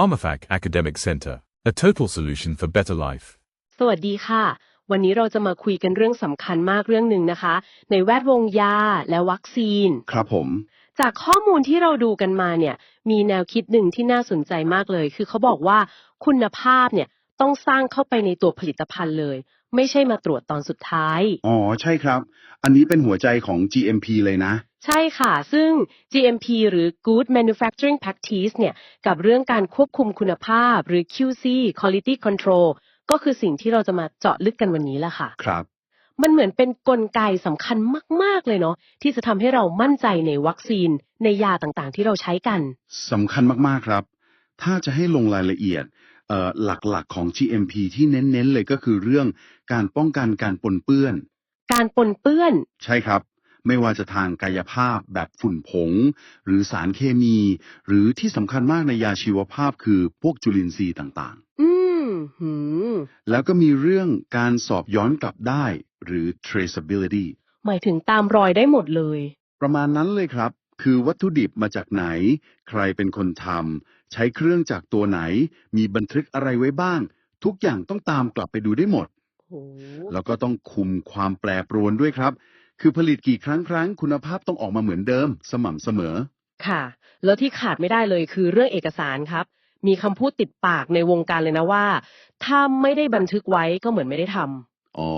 PharmaFac Academic Center, a total solution for better life. สวัสดีค่ะ วันนี้เราจะมาคุยกันเรื่องสำคัญมากเรื่องหนึ่งนะคะ ในแวดวงยาและวัคซีน ครับผม จากข้อมูลที่เราดูกันมาเนี่ย มีแนวคิดหนึ่งที่น่าสนใจมากเลย คือเขาบอกว่าคุณภาพเนี่ยต้องสร้างเข้าไปในตัวผลิตภัณฑ์เลย ไม่ใช่มาตรวจตอนสุดท้าย อ๋อ ใช่ครับ อันนี้เป็นหัวใจของ GMP เลยนะ ใช่ค่ะ ซึ่ง GMP หรือ Good Manufacturing Practice เนี่ย กับเรื่องการควบคุมคุณภาพ หรือ QC Quality Control ก็คือสิ่งที่เราจะมาเจาะลึกกันวันนี้แหละค่ะ ครับ มันเหมือนเป็นนกลไกสำคัญมาก ๆ เลยเนาะที่จะทำให้เรามั่นใจในวัคซีน ในยาต่างๆ ที่เราใช้กันสำคัญมากๆครับ ถ้าจะให้ลงรายละเอียดเอ่อ หลักๆของ GMP ที่เน้นๆเลยก็คือเรื่องการป้องกันการปนเปื้อน การปนเปื้อน ใช่ครับ ไม่ว่าจะทางกายภาพแบบฝุ่นผง หรือสารเคมี หรือที่สำคัญมากในยาชีวภาพคือพวกจุลินทรีย์ต่างอืมหืมๆแล้วก็มีเรื่องการสอบย้อนกลับได้ หรือ traceability หมายถึงตามรอยได้หมดเลย ประมาณนั้นเลยครับ คือวัตถุดิบมาจากไหน ใครเป็นคนทำใช้เครื่องจากตัวไหน มีบันทึกอะไรไว้บ้าง ทุกอย่างต้องตามกลับไปดูได้หมด โอ้แล้วก็ต้องคุมความแปรปรวนด้วยครับ คือผลิตกี่ครั้งครั้งคุณภาพต้องออกมาเหมือนเดิม สม่ำเสมอ ค่ะ แล้วที่ขาดไม่ได้เลยคือเรื่องเอกสารครับ มีคำพูดติดปากในวงการเลยนะว่า ถ้าไม่ได้บันทึกไว้ก็เหมือนไม่ได้ทำ อ๋อ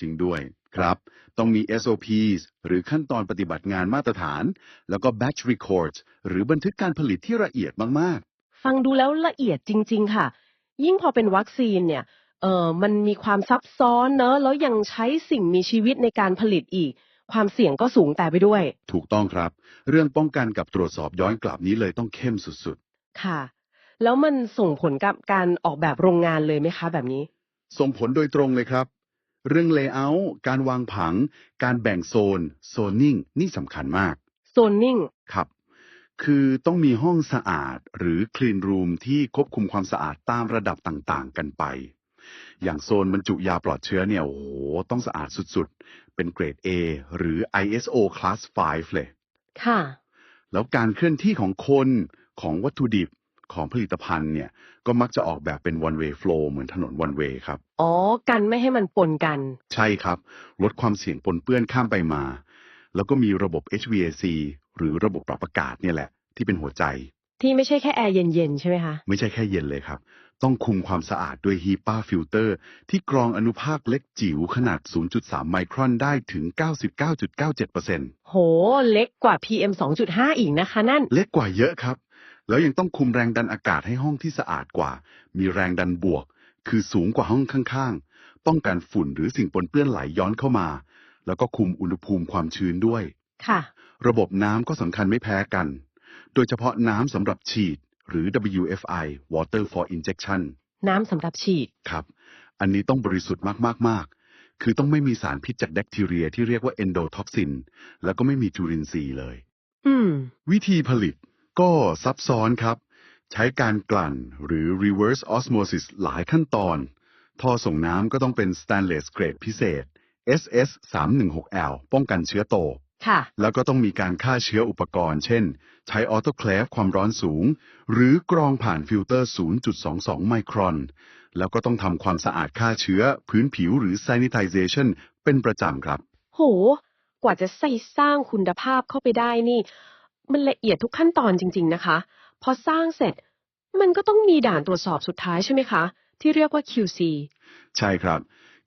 จริงด้วย ครับ ต้องมี SOPs หรือขั้นตอนปฏิบัติงานมาตรฐาน แล้วก็ batch records หรือบันทึกการผลิตที่ละเอียดมาก ฟังดูแล้วละเอียดจริง ๆ ค่ะ ยิ่งพอเป็นวัคซีนเนี่ย เออมันมีความซับซ้อนเนอะ แล้วยังใช้สิ่งมีชีวิตในการผลิตอีก ความเสี่ยงก็สูงแต่ไปด้วย ๆ ถูกต้องครับ เรื่องป้องกันกับตรวจสอบย้อนกลับนี้เลยต้องเข้มสุดค่ะ แล้วมันส่งผลกับการออกแบบโรงงานเลยไหมคะ แบบนี้ ๆ ส่งผลโดยตรงเลยครับ เรื่อง layout การวางผัง การแบ่งโซน zoning นี่สำคัญมากโซนนิ่งครับ คือต้องมีห้องสะอาดหรือ clean room ที่ควบคุมความสะอาดตามระดับต่างๆ กันไป อย่างโซนบรรจุยาปลอดเชื้อเนี่ยโอ้โหต้องสะอาดสุดๆ เป็นเกรด A หรือ ISO Class 5 เลย ค่ะ แล้วการเคลื่อนที่ของคนของวัตถุดิบ ของผลิตภัณฑ์เนี่ยก็มักจะออกแบบเป็น one way flow เหมือนถนน one way ครับ อ๋อ กันไม่ให้มันปนกัน ใช่ครับ ลดความเสี่ยงปนเปื้อนข้ามไปมา แล้วก็มีระบบ HVAC หรือระบบปรับอากาศเนี่ยแหละ ที่เป็นหัวใจ ที่ไม่ใช่แค่แอร์เย็นๆ ใช่ไหมคะ ไม่ใช่แค่เย็นเลยครับ ต้องคุมความสะอาดด้วย HEPA ฟิลเตอร์ที่กรองอนุภาคเล็กจิ๋วขนาด 0.3 ไมครอนได้ถึง 99.97%โห เล็กกว่า PM 2.5 อีกนะคะนั่น เล็กกว่าเยอะครับ แล้วยังต้องคุมแรงดันอากาศให้ห้องที่สะอาดกว่า มีแรงดันบวก คือสูงกว่าห้องข้างๆ ป้องกันฝุ่นหรือสิ่งปนเปื้อนไหลย้อนเข้ามา แล้วก็คุมอุณหภูมิความชื้นด้วย ค่ะ ระบบน้ำก็สำคัญไม่แพ้กัน โดยเฉพาะน้ำสำหรับฉีด หรือ WFI Water for Injection น้ำสำหรับฉีด ครับ อันนี้ต้องบริสุทธิ์มากๆๆ คือต้องไม่มีสารพิษจากแบคทีเรียที่เรียกว่า endotoxin แล้วก็ไม่มีจุลินทรีย์เลย อืม วิธีผลิต ก็ซับซ้อนครับ ใช้การกลั่นหรือ reverse osmosis หลายขั้นตอน ท่อส่งน้ำก็ต้องเป็น stainless grade พิเศษ SS 316L ป้องกันเชื้อโต ค่ะ แล้วก็ต้องมีการฆ่าเชื้ออุปกรณ์ เช่น ใช้ออโตเคลฟความร้อนสูง หรือกรองผ่านฟิลเตอร์ 0.22 ไมครอน แล้วก็ต้องทำความสะอาดฆ่าเชื้อพื้นผิวหรือ sanitization เป็นประจำครับ โห กว่าจะใส่สร้างคุณภาพเข้าไปได้นี่ มันละเอียดทุกขั้นตอนจริง ๆ นะคะ พอสร้างเสร็จ มันก็ต้องมีด่านตรวจสอบสุดท้ายใช่ไหมคะ ที่เรียกว่า QC ใช่ครับ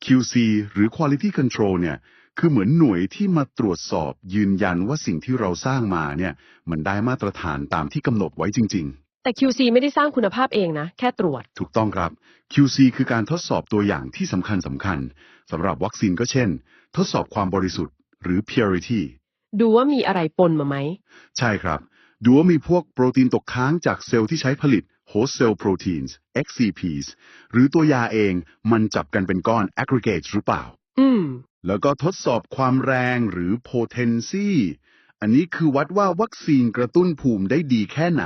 QC หรือ Quality Control เนี่ย คือเหมือนหน่วยที่มาตรวจสอบยืนยันว่าสิ่งที่เราสร้างมาเนี่ย มันได้มาตรฐานตามที่กำหนดไว้จริง ๆ แต่ QC ไม่ได้สร้างคุณภาพเองนะ แค่ตรวจ ถูกต้องครับ QC คือการทดสอบตัวอย่างที่สำคัญสำคัญสำหรับวัคซีนก็เช่น ทดสอบความบริสุทธิ์หรือ purity ดูว่ามีอะไรปนมาไหม ใช่ครับ ดูว่ามีพวกโปรตีนตกค้างจากเซลล์ที่ใช้ผลิต host cell proteins XCPs หรือตัวยาเองมันจับกันเป็นก้อน aggregates หรือเปล่า อืม แล้วก็ทดสอบความแรงหรือ potency อันนี้คือวัดว่าวัคซีนกระตุ้นภูมิได้ดีแค่ไหน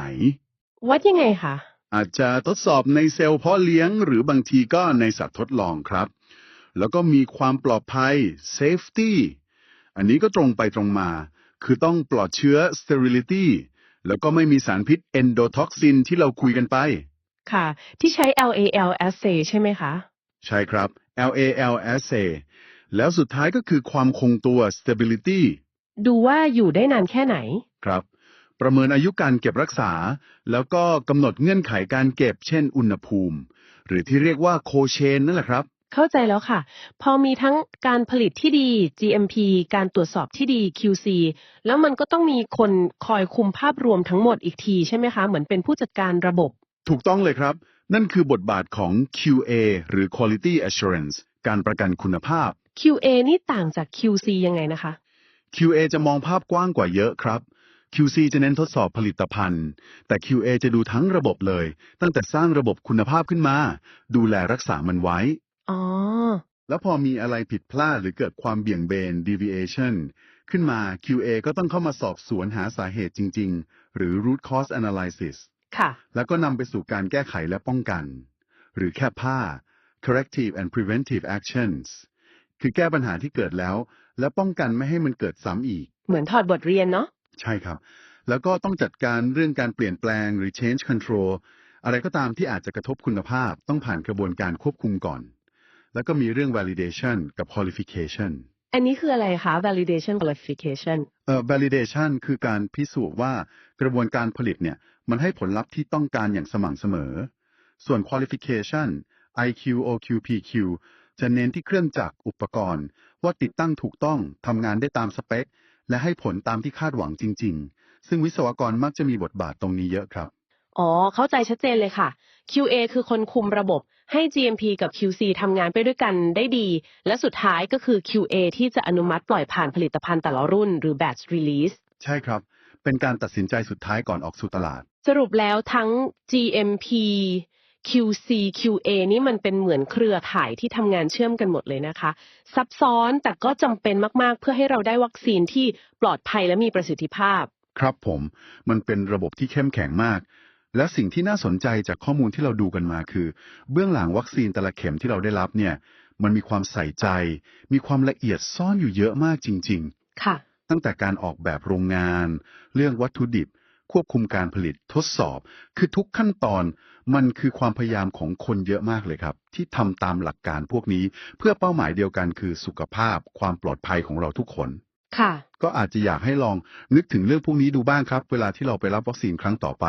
วัดยังไงคะ อาจจะทดสอบในเซลล์เพาะเลี้ยง หรือบางทีก็ในสัตว์ทดลองครับ แล้วก็มีความปลอดภัย safety อันนี้ก็ตรงไปตรงมา คือต้องปลอดเชื้อ sterility แล้วก็ไม่มีสารพิษเอนโดท็อกซินที่เราคุยกันไป ค่ะ ที่ใช้ LAL assay ใช่ไหมคะ ใช่ครับ LAL assay แล้วสุดท้ายก็คือความคงตัว stability ดูว่าอยู่ได้นานแค่ไหน ครับ ประเมินอายุการเก็บรักษา แล้วก็กำหนดเงื่อนไขการเก็บ เช่น อุณหภูมิ หรือที่เรียกว่าโคเชนนั่นแหละครับ เข้าใจแล้วค่ะ พอมีทั้งการผลิตที่ดี GMP การตรวจสอบที่ดี QC แล้วมันก็ต้องมีคนคอยคุมภาพรวมทั้งหมดอีกทีใช่ไหมคะ เหมือนเป็นผู้จัดการระบบ ถูกต้องเลยครับ นั่นคือบทบาทของ QA หรือ Quality Assurance การประกันคุณภาพ QA นี่ต่างจาก QC ยังไงนะคะ QA จะมองภาพกว้างกว่าเยอะครับ QC จะเน้นทดสอบผลิตภัณฑ์ แต่ QA จะดูทั้งระบบเลย ตั้งแต่สร้างระบบคุณภาพขึ้นมา ดูแลรักษามันไว้ อ๋อ แล้วพอมีอะไรผิดพลาดหรือเกิดความเบี่ยงเบน deviation ขึ้นมา QA ก็ต้องเข้ามาสอบสวนหาสาเหตุจริง ๆ หรือ root cause analysis ค่ะ แล้วก็นำไปสู่การแก้ไขและป้องกัน หรือแค่ผ้า corrective and preventive actions คือแก้ปัญหาที่เกิดแล้ว และป้องกันไม่ให้มันเกิดซ้ำอีก เหมือนถอดบทเรียนเนาะ ใช่ครับ แล้วก็ต้องจัดการเรื่องการเปลี่ยนแปลงหรือ change control อะไรก็ตามที่อาจจะกระทบคุณภาพต้องผ่านกระบวนการควบคุมก่อน แล้วก็มีเรื่อง validation กับ qualification อันนี้คืออะไรคะ validation qualification เอ่อ validation คือการพิสูจน์ว่ากระบวนการผลิตเนี่ยมันให้ผลลัพธ์ที่ต้องการอย่างสม่ำเสมอ ส่วน qualification IQ OQ PQ จะเน้นที่เครื่องจักรอุปกรณ์ ว่าติดตั้งถูกต้องทำงานได้ตามสเปค และให้ผลตามที่คาดหวังจริง ๆ ซึ่งวิศวกรมักจะมีบทบาทตรงนี้เยอะครับ อ๋อ เข้าใจชัดเจนเลยค่ะ QA คือคนคุมระบบ ให้ GMP กับ QC ทำงานไปด้วยกันได้ดี และสุดท้ายก็คือ QA ที่จะอนุมัติปล่อยผ่านผลิตภัณฑ์แต่ละรุ่น หรือ batch release ใช่ครับ เป็นการตัดสินใจสุดท้ายก่อนออกสู่ตลาด สรุปแล้วทั้ง GMP QC QA นี่มันเป็นเหมือนเครือข่ายที่ทำงานเชื่อมกันหมดเลยนะคะ ซับซ้อนแต่ก็จำเป็นมาก ๆ เพื่อให้เราได้วัคซีนที่ปลอดภัยและมีประสิทธิภาพ ครับผม มันเป็นระบบที่เข้มแข็งมาก และสิ่งที่น่าสนใจจากข้อมูลที่เราดูกันมาคือ เบื้องหลังวัคซีนแต่ละเข็มที่เราได้รับเนี่ย มันมีความใส่ใจ มีความละเอียดซ่อนอยู่เยอะมากจริงค่ะๆตั้งแต่การออกแบบโรงงาน เรื่องวัตถุดิบ ควบคุมการผลิตทดสอบ คือทุกขั้นตอนมันคือความพยายามของคนเยอะมากเลยครับ ที่ทำตามหลักการพวกนี้ เพื่อเป้าหมายเดียวกันคือสุขภาพ ความปลอดภัยของเราทุกคน ค่ะ ก็อาจจะอยากให้ลองนึกถึงเรื่องพวกนี้ดูบ้างครับ เวลาที่เราไปรับวัคซีนครั้งต่อไป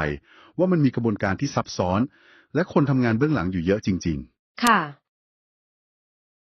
ว่ามันมีกระบวนการที่ซับซ้อน และคนทำงานเบื้องหลังอยู่เยอะจริงค่ะ